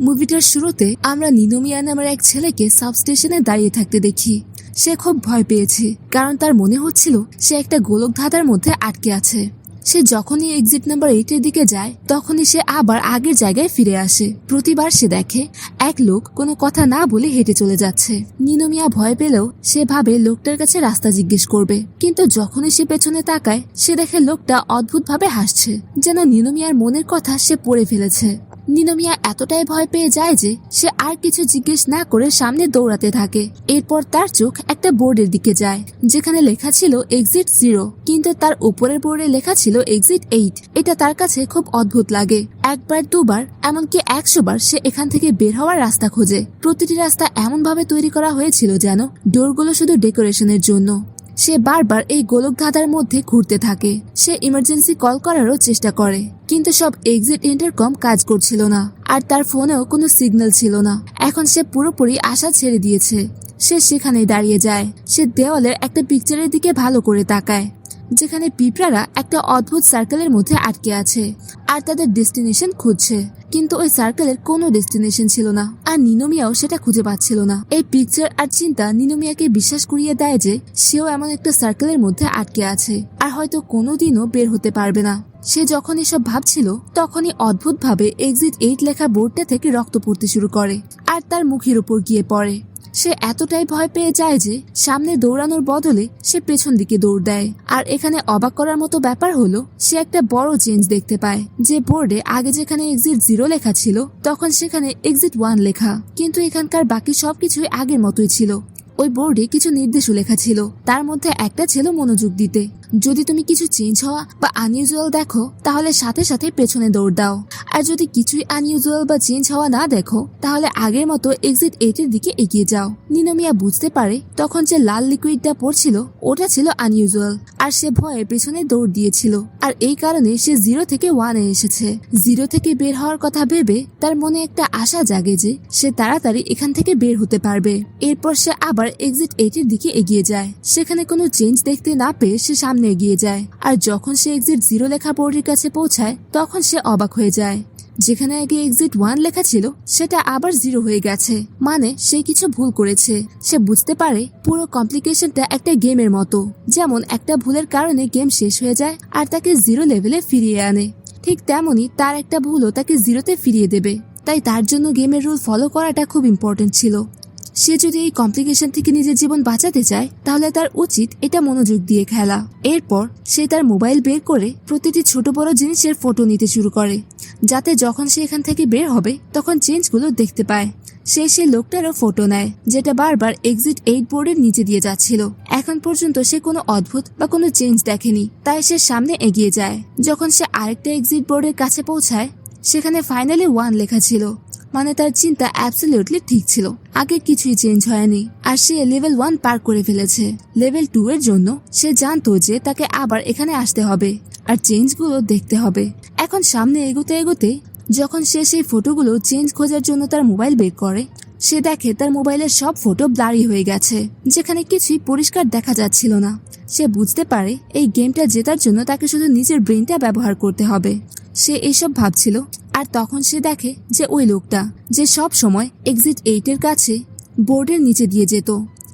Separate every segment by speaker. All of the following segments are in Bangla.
Speaker 1: মুভিটার শুরুতে আমরা নিনোমিয়া নামের এক ছেলেকে সাবস্টেশনে দাঁড়িয়ে থাকতে দেখি। সে খুব ভয় পেয়েছে, কারণ তার মনে হচ্ছিল সে একটা গোলক ধাঁধার মধ্যে আটকে আছে। সে যখনই এক্সিট নাম্বার এইটের দিকে যায়, তখনই সে আবার আগের জায়গায় ফিরে আসে। প্রতিবার সে দেখে, এক লোক কোনো কথা না বলে হেঁটে চলে যাচ্ছে। নিনোমিয়া ভয় পেলেও সে ভাবে লোকটার কাছে রাস্তা জিজ্ঞেস করবে। কিন্তু যখনই সে পেছনে তাকায়, সে দেখে লোকটা অদ্ভুতভাবে হাসছে, যেন নিনোমিয়ার মনের কথা সে পড়ে ফেলেছে। নিনোমিয়া এতটাই ভয় পেয়ে যায় যে সে আর কিছু জিজ্ঞেস না করে সামনে দৌড়াতে থাকে। এরপর তার চোখ একটা বোর্ডের দিকে যায়, যেখানে লেখা ছিল এক্সিট জিরো কিন্তু তার উপরের বোর্ডে লেখা ছিল এক্সিট এইট এটা তার কাছে খুব অদ্ভুত লাগে। একবার, দুবার, এমনকি একশো বার সে এখান থেকে বের হওয়ার রাস্তা খোঁজে। প্রতিটি রাস্তা এমন ভাবে তৈরি করা হয়েছিল যেন ডোরগুলো শুধু ডেকোরেশনের জন্য। সে বারবার এই গোলকধাঁধার মধ্যে ঘুরতে থাকে। সে ইমার্জেন্সি কল করারও চেষ্টা করে, কিন্তু সব এক্সিট ইন্টারকম কাজ করছিল না, আর তার ফোনেও কোনো সিগন্যাল ছিল না। এখন সে পুরোপুরি আশা ছেড়ে দিয়েছে। সে সেখানেই দাঁড়িয়ে যায়। সে দেওয়ালের একটা পিকচারের দিকে ভালো করে তাকায়, যেখানে পিঁপড়ারা একটা অদ্ভুত সার্কেলের মধ্যে আটকে আছে আর তাদের ডেস্টিনেশন খুঁজছে। কিন্তু ওই সার্কেলের কোনো ডেস্টিনেশন ছিল না আর নিনোমিয়াও সেটা খুঁজে পাচ্ছিল না। এই পিকচার আর চিন্তা নিনোমিয়াকে বিশ্বাস করিয়ে দেয় যে সেও এমন একটা সার্কেলের মধ্যে আটকে আছে আর হয়তো কোনোদিনও বের হতে পারবে না। সে যখন এসব ভাবছিল, তখনই অদ্ভুতভাবে এক্সিট এইট লেখা বোর্ডটা থেকে রক্ত পড়তে শুরু করে আর তার মুখের উপর গিয়ে পড়ে। সে এতটাই ভয় পেয়ে যায় যে সামনে দৌড়ানোর বদলে সে পেছন দিকে দৌড় দেয়। আর এখানে অবাক করার মতো ব্যাপার হলো, সে একটা বড় চেঞ্জ দেখতে পায়, যে বোর্ডে আগে যেখানে এক্সিট জিরো লেখা ছিল, তখন সেখানে এক্সিট ওয়ান লেখা। কিন্তু এখানকার বাকি সবকিছুই আগের মতোই ছিল। ওই বোর্ডে কিছু নির্দেশও লেখা ছিল। তার মধ্যে একটা ছিল মনোযোগ দিতে। যদি তুমি কিছু চেঞ্জ হওয়া বা আনইউজুয়াল দেখো, তাহলে সাথে সাথে পেছনে দৌড় দাও। আর যদি কিছুই আনইউজুয়াল বা চেঞ্জ হওয়া না দেখো, তাহলে আগের মতো এক্সিট এইটের দিকে এগিয়ে যাও। নিনোমিয়া বুঝতে পারে, তখন যে লাল লিকুইডটা পড়ছিল, ওটা ছিল আনইউজুয়াল আর সে ভয়ে পেছনে দৌড় দিয়েছিল। আর এই কারণে সে জিরো থেকে ওয়ানে এসেছে। জিরো থেকে বের হওয়ার কথা ভেবে তার মনে একটা আশা জাগে যে সে তাড়াতাড়ি এখান থেকে বের হতে পারবে। এরপর সে আবার এক্সিট এইটের দিকে এগিয়ে যায়। সেখানে কোনো চেঞ্জ দেখতে না পেয়ে সে সামনে এগিয়ে যায়। আর যখন সে এক্সিট জিরো লেখা বোর্ডের কাছে পৌঁছায়, তখন সে অবাক হয়ে যায়। যেখানে আগে এক্সিট ওয়ান লেখা ছিল, সেটা আবার জিরো হয়ে গেছে। মানে সে কিছু ভুল করেছে। সে বুঝতে পারে পুরো কমপ্লিকেশনটা একটা গেমের মতো। যেমন একটা ভুলের কারণে গেম শেষ হয়ে যায় আর তাকে জিরো লেভেলে ফিরিয়ে আনে। ঠিক তেমনই তার একটা ভুলও তাকে জিরোতে ফিরিয়ে দেবে। তাই তার জন্য গেমের রুল ফলো করাটা খুব ইম্পর্টেন্ট ছিল। সে যদি এই কমপ্লিকেশন থেকে নিজের জীবন বাঁচাতে চায়, তাহলে তার উচিত এটা মনোযোগ দিয়ে খেলা। এরপর সে তার মোবাইল বের করে প্রতিটি ছোট বড় জিনিসের ফটো নিতে শুরু করে, যাতে যখন সে এখান থেকে বের হবে, তখন চেঞ্জগুলো দেখতে পায়। সে সে লোকটারও ফটো নেয়, যেটা বারবার এক্সিট এইট বোর্ডের নিচে দিয়ে যাচ্ছিল। এখন পর্যন্ত সে কোনো অদ্ভুত বা কোনো চেঞ্জ দেখেনি, তাই সে সামনে এগিয়ে যায়। যখন সে আরেকটা এক্সিট বোর্ডের কাছে পৌঁছায়, সেখানে ফাইনালি ওয়ান লেখা ছিল মানে তার চিন্তা অ্যাবসলিউটলি ঠিক ছিল। আগে কিছুই চেঞ্জ হয়নি, আর সে লেভেল ওয়ান পার করে ফেলেছে। লেভেল টু এর জন্য সে জানতো যে তাকে আবার এখানে আসতে হবে, আর চেঞ্জগুলো দেখতে হবে। এখন সামনে এগোতে এগোতে যখন সে সেই ফটোগুলো চেঞ্জ খোঁজার জন্য তার মোবাইল বের করে, সে দেখে তার মোবাইলের সব ফটো ব্লারি হয়ে গেছে, যেখানে কিছুই পরিষ্কার দেখা যাচ্ছিল না। সে বুঝতে পারে এই গেমটা জেতার জন্য তাকে শুধু নিজের ব্রেনটা ব্যবহার করতে হবে। সে এইসব ভাবছিল, আর তখন সে দেখে যে ওই লোকটা যে সব সময় এক্সিট এইটের কাছে বোর্ডের নিচে দিয়ে যেত।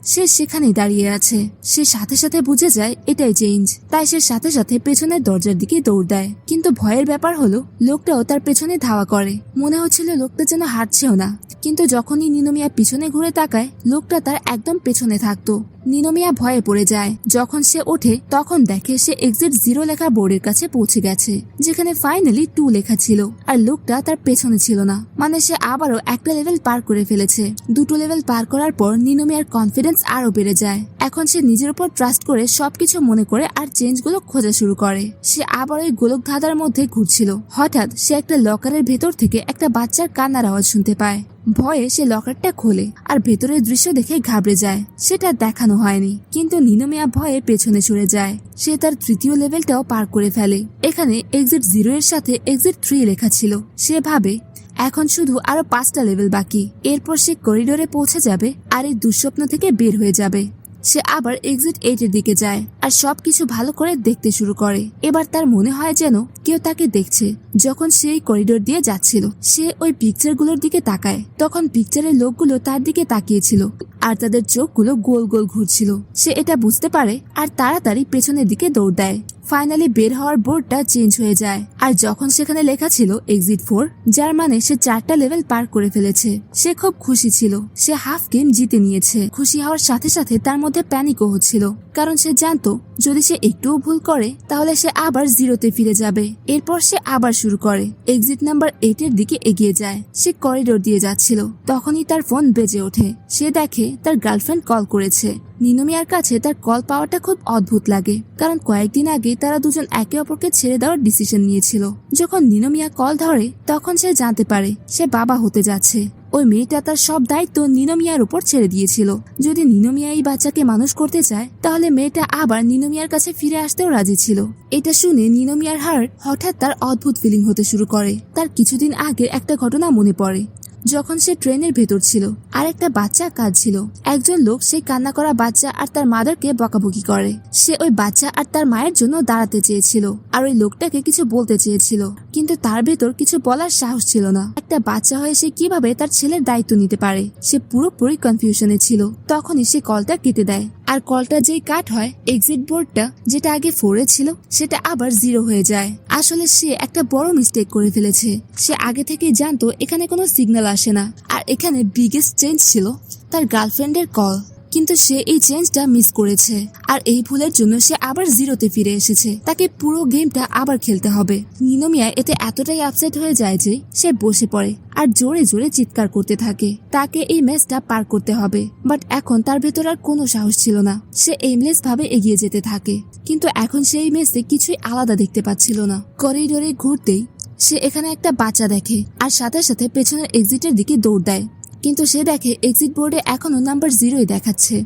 Speaker 1: সে সেখানেই দাঁড়িয়ে আছে। সে সাথে সাথে বুঝে যায় এটাই চেঞ্জ তাই সে সাথে সাথে পেছনের দরজার দিকে দৌড় দেয়। কিন্তু ভয়ের ব্যাপার হলো, লোকটাও তার পেছনে ধাওয়া করে। মনে হচ্ছিল লোকটা যেন হাঁটছেও না। কিন্তু যখনই নিনমিয়া পিছনে ঘুরে তাকায়, লোকটা তার একদম পেছনে থাকতো। নিনোমিয়া ভয়ে পড়ে যায়। যখন সে ওঠে, তখন দেখে সে এক্সিট জিরো লেখা বোর্ডের কাছে পৌঁছে গেছে, যেখানে ফাইনালি টু লেখা ছিল, আর লোকটা তার পেছনে ছিল না। মানে সে আবারও একটা লেভেল পার করে ফেলেছে। দুটো লেভেল পার করার পর নিনোমিয়ার কনফিডেন্স আরও বেড়ে যায়। এখন সে নিজের উপর ট্রাস্ট করে সবকিছু মনে করে আর চেঞ্জগুলো খোঁজা শুরু করে। সে আবার ওই গোলক ধাঁধার মধ্যে ঘুরছিল। হঠাৎ সে একটা লকারের ভেতর থেকে একটা বাচ্চার কান্নার আওয়াজ শুনতে পায়। ভয়ে সে লকারটা খোলে আর ভেতরের দৃশ্য দেখে ঘাবড়ে যায়। সেটা দেখানো হয়নি, কিন্তু নিনোমিয়া ভয়ে পেছনে সরে যায়। সে তার তৃতীয় লেভেলটাও পার করে ফেলে। এখানে এক্সিট জিরো এর সাথে এক্সিট থ্রি লেখা ছিল। সে ভাবে, এখন শুধু আরও পাঁচটা লেভেল বাকি। এরপর সে করিডোরে পৌঁছে যাবে আর এই দুঃস্বপ্ন থেকে বের হয়ে যাবে। সে আবার এক্সিট এইটের দিকে যায় আর সবকিছু ভালো করে দেখতে শুরু করে। এবার তার মনে হয় যেন কেউ তাকে দেখছে। যখন সে এই করিডোর দিয়ে যাচ্ছিল, সে ওই পিকচারগুলোর দিকে তাকায়। তখন পিকচারের লোকগুলো তার দিকে তাকিয়েছিল আর তাদের চোখগুলো গোল গোল ঘুরছিল। সে এটা বুঝতে পারে আর তাড়াতাড়ি পেছনের দিকে দৌড় দেয়। ফাইনালি বের হওয়ার বোর্ডটা চেঞ্জ হয়ে যায়। আর যখন সেখানে লেখা ছিল এক্সিট ফোর যার মানে সে চারটা লেভেল পার করে ফেলেছে। সে খুব খুশি ছিল। সে হাফ গেম জিতে নিয়েছে। খুশি হওয়ার সাথে সাথে তার মধ্যে প্যানিকও হচ্ছিল। কারণ সে জানতো, যদি সে একটুও ভুল করে, তাহলে সে আবার জিরোতে ফিরে যাবে। এরপর সে আবার শুরু করে। এক্সিট নাম্বার এইট এর দিকে এগিয়ে যায়। সে করিডোর দিয়ে যাচ্ছিল। তখনই তার ফোন বেজে ওঠে। সে দেখে তার গার্লফ্রেন্ড কল করেছে। নিনোমিয়ার কাছে তার কল পাওয়াটা খুব অদ্ভুত লাগে, কারণ কয়েকদিন আগে তারা দুজন একে অপরকে ছেড়ে দেওয়ার ডিসিশন নিয়েছিল। যখন নিনোমিয়া কল ধরে, তখন সে জানতে পারে সে বাবা হতে যাচ্ছে। ওই মেয়েটা তার সব দায়িত্ব নিনোমিয়ার উপর ছেড়ে দিয়েছিল। যদি নিনোমিয়া এই বাচ্চাকে মানুষ করতে চায়, তাহলে মেয়েটা আবার নিনোমিয়ার কাছে ফিরে আসতেও রাজি ছিল। এটা শুনে নিনোমিয়ার হার্ট হঠাৎ তার অদ্ভুত ফিলিং হতে শুরু করে। তার কিছুদিন আগে একটা ঘটনা মনে পড়ে। যখন সে ট্রেনের ভেতর ছিল, আর একটা বাচ্চা কাজ ছিল। একজন লোক সেই কান্না করা বাচ্চা আর তার মাদারকে বকাবকি করে। সে ওই বাচ্চা আর তার মায়ের জন্য দাঁড়াতে চেয়েছিল, আর ওই লোকটাকে কিছু বলতে চেয়েছিল। কিন্তু তার ভেতর কিছু বলার সাহস ছিল না। একটা বাচ্চা হয়ে সে কীভাবে তার ছেলের দায়িত্ব নিতে পারে, সে পুরোপুরি কনফিউশনে ছিল। তখনই সে কলটা কেটে দেয়। আর কলটা যেই কাট হয় এক্সিট বোর্ডটা যেটা আগে ফোরে ছিল, সেটা আবার জিরো হয়ে যায়। আসলে সে একটা বড় মিস্টেক করে ফেলেছে। সে আগে থেকেই জানতো এখানে কোনো সিগন্যাল আসে না। আর এখানে বিগেস্ট চেঞ্জ ছিল তার গার্লফ্রেন্ডের কল কিন্তু সে এই চেঞ্জটা মিস করেছে। আর এই ভুলের জন্য সে আবার জিরোতে ফিরে এসেছে। তাকে পুরো গেমটা আবার খেলতে হবে। নিনোমিয়া এতে এতটাই আপসেট হয়ে যায় যে সে বসে পড়ে আর জোরে জোরে চিৎকার করতে থাকে। তাকে এই ম্যাচটা পার করতে হবে। বাট এখন তার ভেতর আর কোনো সাহস ছিল না। সে এইমলেস ভাবে এগিয়ে যেতে থাকে। কিন্তু এখন সেই ম্যাচে কিছুই আলাদা দেখতে পাচ্ছিল না। করিডোরে ঘুরতেই সে এখানে একটা বাচ্চা দেখে। আর সাথে সাথে পেছনের এক্সিটের দিকে দৌড় দেয়। কিন্তু সে দেখে এক্সিট বোর্ডে এখনও নাম্বার জিরোই দেখাচ্ছে।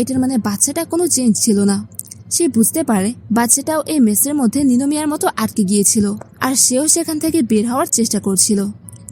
Speaker 1: এটার মানে বাচ্চাটা কোনো চেঞ্জ ছিল না। সে বুঝতে পারে বাচ্চাটাও এই মেসের মধ্যে নিনোমিয়ার মতো আটকে গিয়েছিল, আর সেও সেখান থেকে বের হওয়ার চেষ্টা করছিল।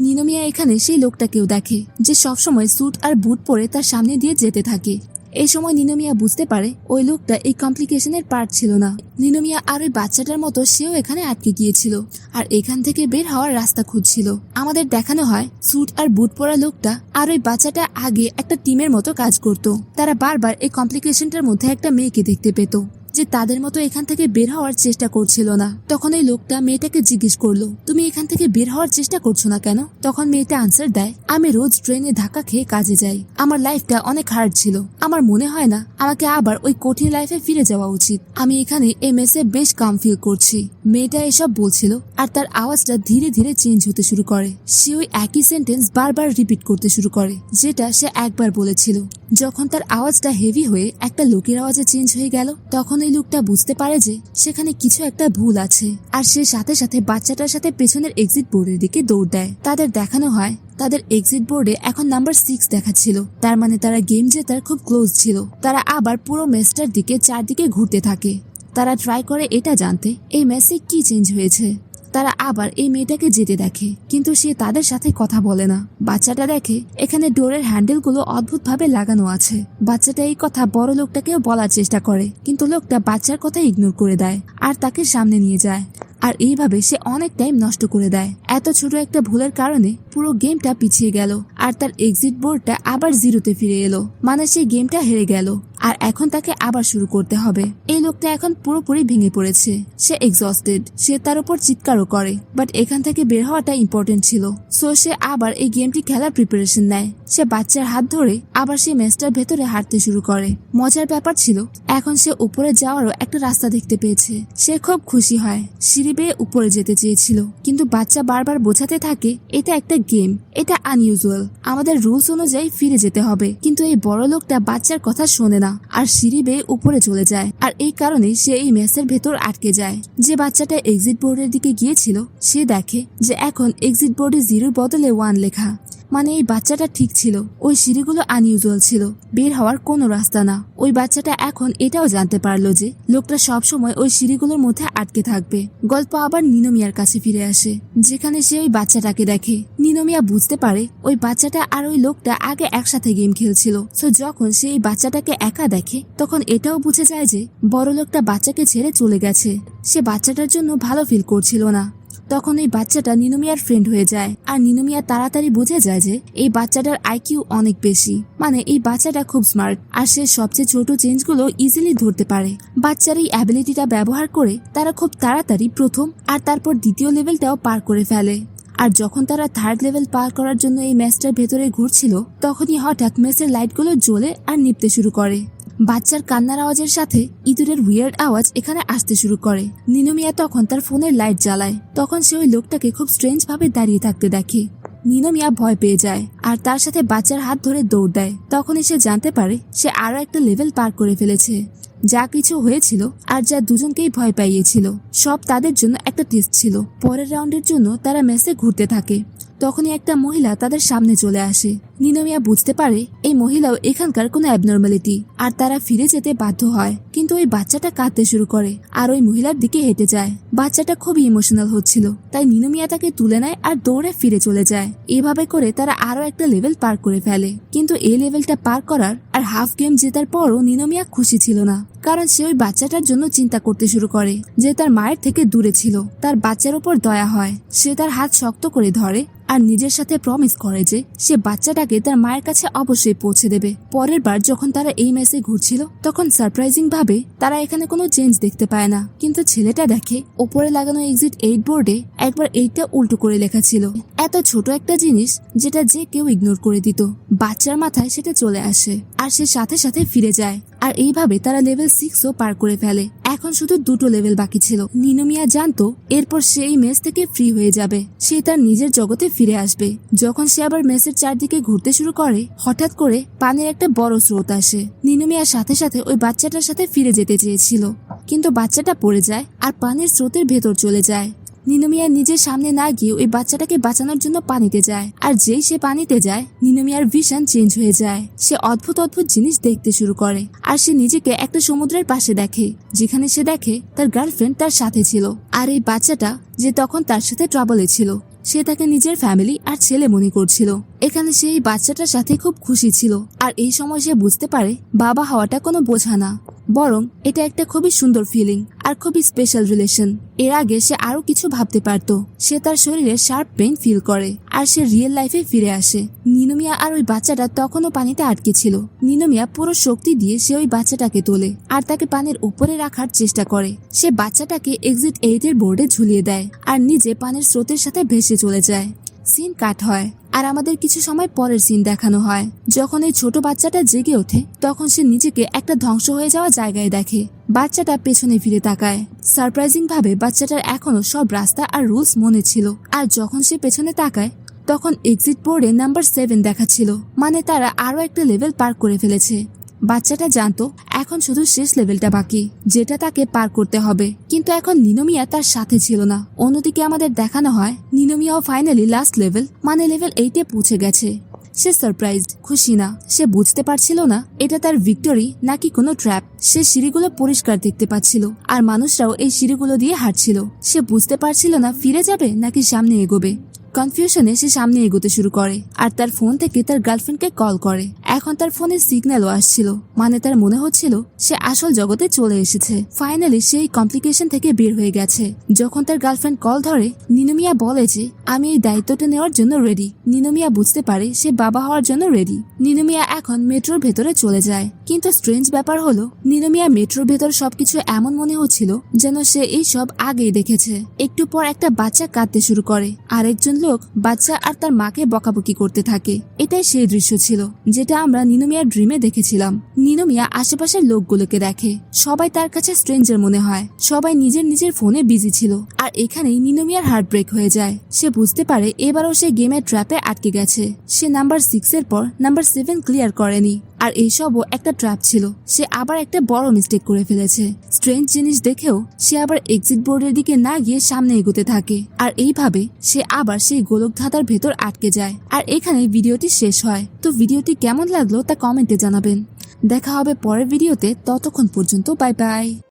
Speaker 1: নিনোমিয়া এখানে সেই লোকটাকেও দেখে, যে সবসময় স্যুট আর বুট পরে তার সামনে দিয়ে যেতে থাকে। এই সময় নিনোমিয়া বুঝতে পারে ওই লোকটা এই কমপ্লিকেশনের পার্ট ছিল না। নিনোমিয়া আর ওই বাচ্চাটার মতো সেও এখানে আটকে গিয়েছিল আর এখান থেকে বের হওয়ার রাস্তা খুঁজছিল। আমাদের দেখানো হয়, স্যুট আর বুট পরা লোকটা আর ওই বাচ্চাটা আগে একটা টিমের মতো কাজ করত। তারা বারবার এই কমপ্লিকেশনটার মধ্যে একটা মেয়েকে দেখতে পেত। যে তাদের মতো এখান থেকে বের হওয়ার চেষ্টা করছিল না। তখন এই লোকটা মেয়েটাকে জিজ্ঞেস করল, তুমি এখান থেকে বের হওয়ার চেষ্টা করছ না কেন? তখন মেয়েটা আনসার দেয়, আমি রোজ ট্রেনে ধাক্কা খেয়ে কাজে যাই। আমার লাইফটা অনেক হার্ড ছিল। আমার মনে হয় না আমাকে আবার ওই কঠিন লাইফে ফিরে যাওয়া উচিত। আমি এখানে এই মেসে বেশ কাম ফিল করছি। মেয়েটা এসব বলছিল আর তার আওয়াজটা ধীরে ধীরে চেঞ্জ হতে শুরু করে। সে ওই একই সেন্টেন্স বারবার রিপিট করতে শুরু করে, যেটা সে একবার বলেছিল। যখন তার আওয়াজটা হেভি হয়ে একটা লোকের আওয়াজে চেঞ্জ হয়ে গেল, তখন ওই লোকটা বুঝতে পারে যে সেখানে কিছু একটা ভুল আছে। আর সে সাথে সাথে বাচ্চাটার সাথে পেছনের এক্সিট বোর্ডের দিকে দৌড় দেয়। তাদের দেখানো হয়, তাদের এক্সিট বোর্ডে এখন নাম্বার সিক্স দেখাচ্ছিল। তার মানে তারা গেম জেতার খুব ক্লোজ ছিল। তারা আবার পুরো ম্যাচটার দিকে চারদিকে ঘুরতে থাকে। তারা ট্রাই করে এটা জানতে, এই ম্যাচে কি চেঞ্জ হয়েছে? তারা আবার এই মেয়েটাকে যেতে দেখে। কিন্তু সে তাদের সাথে কথা বলে না। বাচ্চাটা দেখে এখানে ডোরের হ্যান্ডেলগুলো অদ্ভুতভাবে লাগানো আছে। বাচ্চাটা এই কথা বড় লোকটাকেও বলার চেষ্টা করে, কিন্তু লোকটা বাচ্চার কথা ইগনোর করে দেয় আর তাকে সামনে নিয়ে যায়। আর এইভাবে সে অনেক টাইম নষ্ট করে দেয়। এত ছোট একটা ভুলের কারণে পুরো গেমটা পিছিয়ে গেল। আর তার এক্সিট বোর্ডটা আবার জিরোতে ফিরে এলো। মানে সেই গেমটা হেরে গেল। আর এখন তাকে আবার শুরু করতে হবে। এই লোকটা এখন পুরোপুরি ভেঙে পড়েছে। সে এক্সস্টেড সে তার উপর চিৎকারও করে। বাট এখান থেকে বের হওয়াটা ইম্পর্টেন্ট ছিল। সো সে আবার এই গেমটি খেলার প্রিপারেশন নেয়। সে বাচ্চার হাত ধরে আবার সেই ম্যাচটার ভেতরে হাঁটতে শুরু করে। মজার ব্যাপার ছিল, এখন সে উপরে যাওয়ারও একটা রাস্তা দেখতে পেয়েছে। সে খুব খুশি হয়। সিঁড়ি বেয়ে উপরে যেতে চেয়েছিল। কিন্তু বাচ্চা বারবার বোঝাতে থাকে, এটা একটা গেম, এটা আনইউজুয়াল আমাদের রুলস অনুযায়ী ফিরে যেতে হবে। কিন্তু এই বড় লোকটা বাচ্চার কথা শোনে না আর সিঁড়ি বেয়ে উপরে চলে যায়। আর এই কারণে সে এই ম্যাচের ভেতর আটকে যায়। যে বাচ্চাটা এক্সিট বোর্ডের দিকে গিয়েছিল, সে দেখে যে এখন এক্সিট বোর্ডে জিরোর বদলে ওয়ান লেখা। মানে এই বাচ্চাটা ঠিক ছিল। ওই সিঁড়িগুলো আনইউজুয়াল ছিল। বের হওয়ার কোনো রাস্তা না। ওই বাচ্চাটা এখন এটাও জানতে পারল যে, লোকটা সবসময় ওই সিঁড়িগুলোর মধ্যে আটকে থাকবে। গল্প আবার নিনোমিয়ার কাছে ফিরে আসে, যেখানে সে ওই বাচ্চাটাকে দেখে। নিনোমিয়া বুঝতে পারে, ওই বাচ্চাটা আর ওই লোকটা আগে একসাথে গেম খেলছিল। সো যখন সে এই বাচ্চাটাকে একা দেখে, তখন এটাও বুঝে যায় যে বড় লোকটা বাচ্চাকে ছেড়ে চলে গেছে। সে বাচ্চাটার জন্য ভালো ফিল করছিল না। তখন এই বাচ্চাটা নিনোমিয়ার ফ্রেন্ড হয়ে যায়। আর নিনোমিয়া তাড়াতাড়ি বুঝে যায় যে এই বাচ্চাটার আইকিউ অনেক বেশি। মানে এই বাচ্চাটা খুব স্মার্ট আর সে সবচেয়ে ছোট চেঞ্জগুলো ইজিলি ধরতে পারে। বাচ্চার এই অ্যাবিলিটিটা ব্যবহার করে তারা খুব তাড়াতাড়ি প্রথম আর তারপর দ্বিতীয় লেভেলটাও পার করে ফেলে। আর যখন তারা থার্ড লেভেল পার করার জন্য এই ম্যাচটার ভেতরে ঘুরছিল, তখনই হঠাৎ ম্যাচের লাইটগুলো জ্বলে আর নিপতে শুরু করে। বাচ্চার কান্নার আওয়াজের সাথে ইঁদুরের উইয়ার্ড আওয়াজ এখানে আসতে শুরু করে। নিনোমিয়া তখন তার ফোনের লাইট জ্বালায়। তখন সে ওই লোকটাকে খুব স্ট্রেঞ্জ ভাবে দাঁড়িয়ে থাকতে দেখে। নিনোমিয়া ভয় পেয়ে যায় আর তার সাথে বাচ্চার হাত ধরে দৌড় দেয়। তখনই সে জানতে পারে সে আরও একটা লেভেল পার করে ফেলেছে। যা কিছু হয়েছিল আর যা দুজনকেই ভয় পাইয়েছিল। সব তাদের জন্য একটা টেস্ট ছিল। পরের রাউন্ডের জন্য তারা মেসে ঘুরতে থাকে। তখনই একটা মহিলা তাদের সামনে চলে আসে। নিনোমিয়া বুঝতে পারে এই মহিলাও এখানকার কোনো অ্যাবনর্মালিটি আর তারা ফিরে যেতে বাধ্য হয়। কিন্তু ওই বাচ্চাটা কাঁদতে শুরু করে, আর ওই মহিলার দিকে হেঁটে যায়। বাচ্চাটা খুবই ইমোশনাল হচ্ছিল, তাই নিনমিয়া তাকে তুলে নেয় আর দৌড়ে ফিরে চলে যায়। এভাবে করে তারা আরও একটা লেভেল পার করে ফেলে। কিন্তু এই লেভেলটা পার করার আর হাফ গেম জেতার পরও নিনোমিয়া খুশি ছিল না, কারণ সে ওই বাচ্চাটার জন্য চিন্তা করতে শুরু করে যে তার মায়ের থেকে দূরে ছিল। তার বাচ্চার ওপর দয়া হয়, সে তার হাত শক্ত করে ধরে আর নিজের সাথে প্রমিস করে যে সে বাচ্চাটাকে তার মায়ের কাছে অবশ্যই পৌঁছে দেবে। পরের বার যখন তারা এই ম্যাচে ঘুরছিল, তখন সারপ্রাইজিং ভাবে তারা এখানে কোনো চেঞ্জ দেখতে পায় না। কিন্তু ছেলেটা দেখে ওপরে লাগানো এক্সিট এইট বোর্ডে একবার এইটটা উল্টো করে লেখা ছিল। এত ছোট একটা জিনিস যেটা যে কেউ ইগনোর করে দিত। বাচ্চার মাথায় সেটা চলে আসে। আর সে সাথে সাথে ফিরে যায়। আর এইভাবে তারা লেভেল সিক্সও পার করে ফেলে। এখন শুধু দুটো লেভেল বাকি ছিল। নিনোমিয়া জানতো, এরপর সে এই মেস থেকে ফ্রি হয়ে যাবে। সে তার নিজের জগতে ফিরে আসবে। যখন সে আবার মেসের চারদিকে ঘুরতে শুরু করে, হঠাৎ করে পানির একটা বড় স্রোত আসে। নিনোমিয়ার সাথে সাথে ওই বাচ্চাটার সাথে ফিরে যেতে চেয়েছিল। কিন্তু বাচ্চাটা পড়ে যায় আর পানির স্রোতের ভেতর চলে যায়। নিনোমিয়া নিজের সামনে না গিয়ে ওই বাচ্চাটাকে বাঁচানোর জন্য পানিতে যায়। আর যেই সে পানিতে যায়, নিনোমিয়ার ভিশন চেঞ্জ হয়ে যায়। সে অদ্ভুত অদ্ভুত জিনিস দেখতে শুরু করে। আর সে নিজেকে একটা সমুদ্রের পাশে দেখে, যেখানে সে দেখে তার গার্লফ্রেন্ড তার সাথে ছিল। আর এই বাচ্চাটা যে তখন তার সাথে ট্রাবলে ছিল, সে তাকে নিজের ফ্যামিলি আর ছেলে মনে করছিল। এখানে সে এই বাচ্চাটার সাথে খুব খুশি ছিল। আর এই সময় সে বুঝতে পারে, বাবা হওয়াটা কোনো বোঝা না। বরং এটা একটা খুবই সুন্দর ফিলিং আর খুবই স্পেশাল রিলেশন এর আগে সে আরও কিছু ভাবতে পারত। সে তার শরীরে শার্প পেন ফিল করে আর সে রিয়েল লাইফে ফিরে আসে। নিনোমিয়া আর ওই বাচ্চাটা তখনও পানিতে আটকে ছিল। নিনোমিয়া পুরো শক্তি দিয়ে সে ওই বাচ্চাটাকে তোলে আর তাকে পানির উপরে রাখার চেষ্টা করে। সে বাচ্চাটাকে এক্সিট এইট এর বোর্ডে ঝুলিয়ে দেয় আর নিজে পানির স্রোতের সাথে ভেসে চলে যায়। সিন কাট হয়। আর আমাদের কিছু সময় পরের সিন দেখানো হয়। যখন এই ছোট বাচ্চাটা জেগে ওঠে, তখন সে নিজেকে একটা ধ্বংস হয়ে যাওয়া জায়গায় দেখে। বাচ্চাটা পেছনে ফিরে তাকায়। সারপ্রাইজিং ভাবে বাচ্চাটার এখনও সব রাস্তা আর রুলস মনে ছিল। আর যখন সে পেছনে তাকায়, তখন এক্সিট বোর্ডে নাম্বার সেভেন দেখাচ্ছিল মানে তারা আরও একটা লেভেল পার করে ফেলেছে। বাচ্চাটা জানতো, এখন শুধু শেষ লেভেলটা বাকি, যেটা তাকে পার করতে হবে। কিন্তু এখন নিনোমিয়া তার সাথে ছিল না। অন্যদিকে আমাদের দেখানো হয়, নিনোমিয়াও ফাইনালি লাস্ট লেভেল মানে লেভেল এইটে পৌঁছে গেছে। সে সারপ্রাইজড খুশি না। সে বুঝতে পারছিল না, এটা তার ভিক্টরি নাকি কোনো ট্র্যাপ সে সিঁড়িগুলো পরিষ্কার দেখতে পাচ্ছিল, আর মানুষরাও এই সিঁড়িগুলো দিয়ে হাঁটছিল। সে বুঝতে পারছিল না ফিরে যাবে নাকি সামনে এগোবে। কনফিউশনে সে সামনে এগোতে শুরু করে, আর তার ফোন থেকে তার গার্লফ্রেন্ডকে কল করে। এখন তার ফোনে সিগন্যালও আসছিল মানে তার মনে হচ্ছিল সে আসল জগতে চলে এসেছে। ফাইনালি সে এই কমপ্লিকেশন থেকে বের হয়ে গেছে। যখন তার গার্লফ্রেন্ড কল ধরে, নিনোমিয়া বলে যে, আমি এই দায়িত্বটা নেওয়ার জন্য রেডি নিনোমিয়া বুঝতে পারে সে বাবা হওয়ার জন্য রেডি নিনোমিয়া এখন মেট্রোর ভেতরে চলে যায়। কিন্তু স্ট্রেঞ্জ ব্যাপার হলো নিনোমিয়া মেট্রোর ভেতর সবকিছু এমন মনে হচ্ছিল যেন সে এই সব আগেই দেখেছে। একটু পর একটা বাচ্চা কাঁদতে শুরু করে। আরেকজন লোক বাচ্চা আর তার মাকে বকাবকি করতে থাকে। এটাই সেই দৃশ্য ছিল, যেটা আমরা নিনোমিয়ার ড্রিমে দেখেছিলাম। নিনোমিয়া আশেপাশের লোকগুলোকে দেখে। সবাই তার কাছে স্ট্রেঞ্জার মনে হয়। সবাই নিজের নিজের ফোনে বিজি ছিল। আর এখানেই নিনোমিয়ার হার্ট ব্রেক হয়ে যায়। সে বুঝতে পারে এবারও সে গেমের ট্র্যাপে আটকে গেছে। সে নাম্বার সিক্স এর পর নাম্বার সেভেন ক্লিয়ার করেনি। আর এইসবও একটা ট্র্যাপ ছিল। সে আবার একটা বড় মিস্টেক করে ফেলেছে। স্ট্রেঞ্জ জিনিস দেখেও সে আবার এক্সিট বোর্ডের দিকে না গিয়ে সামনে এগোতে থাকে। আর এইভাবে সে আবার সেই গোলক ধাঁধার ভেতর আটকে যায়। আর এখানে ভিডিওটি শেষ হয়। তো ভিডিওটি কেমন লাগল তা কমেন্টে জানাবেন। দেখা হবে পরের ভিডিওতে। ততক্ষণ পর্যন্ত বাই বাই।